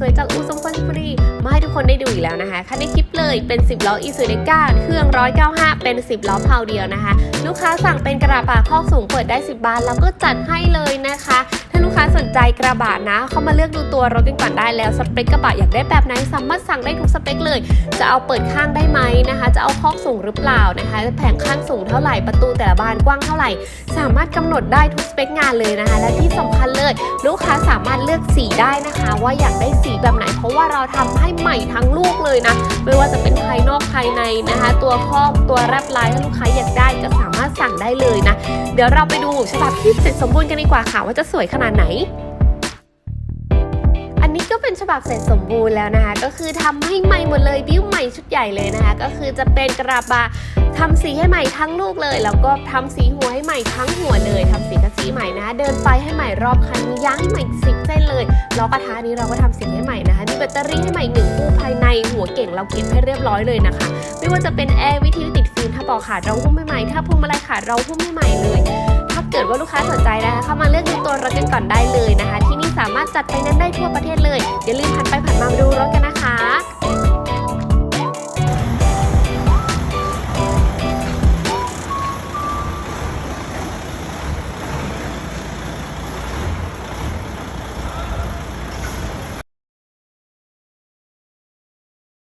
สวยๆจากอูซงฟันฟรีมาให้ทุกคนได้ดูอีกแล้วนะคะคันในคลิปเลยเป็น 10ล้ออีซูเดก้าเครื่อง 195 เป็น 10ล้อเพาเดียวนะคะ ลูกค้าสั่งเป็นกระบะข้อสูงเปิดได้ 10 บานแล้วก็จัดให้เลยนะคะถ้าลูกค้าสนใจกระบะนะ เข้ามาเลือกดูตัวรถกันก่อนได้แล้วสเปคกระบะอยากได้แบบไหนสามารถสั่งได้ทุกสเปคเลย จะเอาเปิดข้างได้ไหมนะคะ จะเอาข้อสูงหรือเปล่านะคะ แผงข้างสูงเท่าไหร่ประตูแต่ละบานกว้างเท่าไหร่ สามารถกำหนดได้ทุกสเปคงานเลยนะคะ และที่สำคัญเลย ลูกค้าสามารถเลือกสีได้นะคะ ว่าอยากได้สีแบบไหน เพราะว่าเราทำให้ใหม่ทั้งลูกเลยนะ ไม่ว่าจะเป็นภายนอกภายในนะคะ ตัวครอบตัวแรปลายถ้าลูกค้าอยากได้ก็สามารถสั่งได้เลยนะ เดี๋ยวเราไปดูฉบับที่เสร็จสมบูรณ์กันดีกว่าค่ะว่าจะสวยขนาดไหนอันนี้ก็เป็นฉบับเสร็จสมบูรณ์แล้วนะคะ ก็คือทำให้ใหม่หมดเลยบิ้วใหม่ชุดใหญ่เลยนะคะ ก็คือจะเป็นกระบะทำสีให้ใหม่ทั้งลูกเลย แล้วก็ทำสีหัวให้ใหม่ทั้งหัว กระสีใหม่นะคะ เดินไฟให้ใหม่รอบคันมียางให้ใหม่สิบเส้นเลยล้อกระทะนี้เราก็ทำสีให้ใหม่นะคะมีแบตเตอรี่ให้ใหม่หนึ่งคู่ภายในหัวเก่งเราเก็บให้เรียบร้อยเลยนะคะ ไม่ว่าจะเป็นแอร์วิทยุติดฟิล์มถ้าบอกขาดเราหุ้มให้ใหม่ถ้าพวงมาลัยขาดเราหุ้มให้ใหม่เลยถ้าเกิดว่าลูกค้าสนใจนะคะเข้ามาเลือกดูตัวรถกันก่อนได้เลยนะคะ ที่นี่สามารถจัดไฟแนนซ์ได้ทั่วประเทศเลยอย่าลืมผันไปผันมาดูร้องกันนะคะ